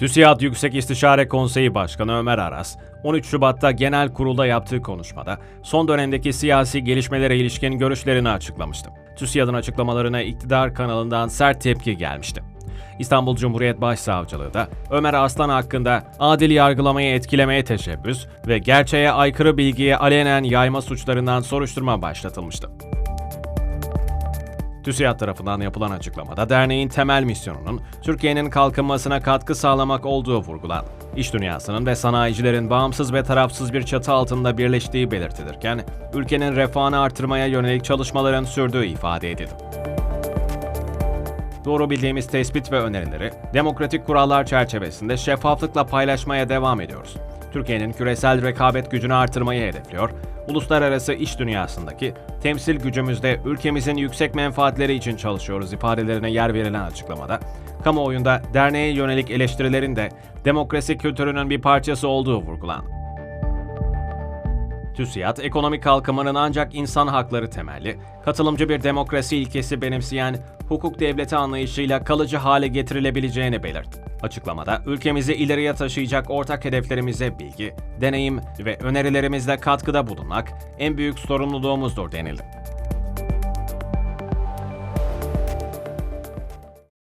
TÜSİAD Yüksek İstişare Konseyi Başkanı Ömer Aras, 13 Şubat'ta genel kurulda yaptığı konuşmada son dönemdeki siyasi gelişmelere ilişkin görüşlerini açıklamıştı. TÜSİAD'ın açıklamalarına iktidar kanalından sert tepki gelmişti. İstanbul Cumhuriyet Başsavcılığı da Ömer Arslan hakkında adil yargılamayı etkilemeye teşebbüs ve gerçeğe aykırı bilgiye alenen yayma suçlarından soruşturma başlatılmıştı. TÜSİAD tarafından yapılan açıklamada derneğin temel misyonunun Türkiye'nin kalkınmasına katkı sağlamak olduğu vurgulandı. İş dünyasının ve sanayicilerin bağımsız ve tarafsız bir çatı altında birleştiği belirtilirken, ülkenin refahını artırmaya yönelik çalışmaların sürdüğü ifade edildi. Doğru bildiğimiz tespit ve önerileri demokratik kurallar çerçevesinde şeffaflıkla paylaşmaya devam ediyoruz. Türkiye'nin küresel rekabet gücünü artırmayı hedefliyor, uluslararası iş dünyasındaki temsil gücümüzde ülkemizin yüksek menfaatleri için çalışıyoruz ifadelerine yer verilen açıklamada, kamuoyunda derneğe yönelik eleştirilerin de demokrasi kültürünün bir parçası olduğu vurgulandı. TÜSİAD, ekonomik kalkınmanın ancak insan hakları temelli, katılımcı bir demokrasi ilkesi benimseyen hukuk devleti anlayışıyla kalıcı hale getirilebileceğini belirtti. Açıklamada, ülkemizi ileriye taşıyacak ortak hedeflerimize bilgi, deneyim ve önerilerimizle katkıda bulunmak en büyük sorumluluğumuzdur denildi.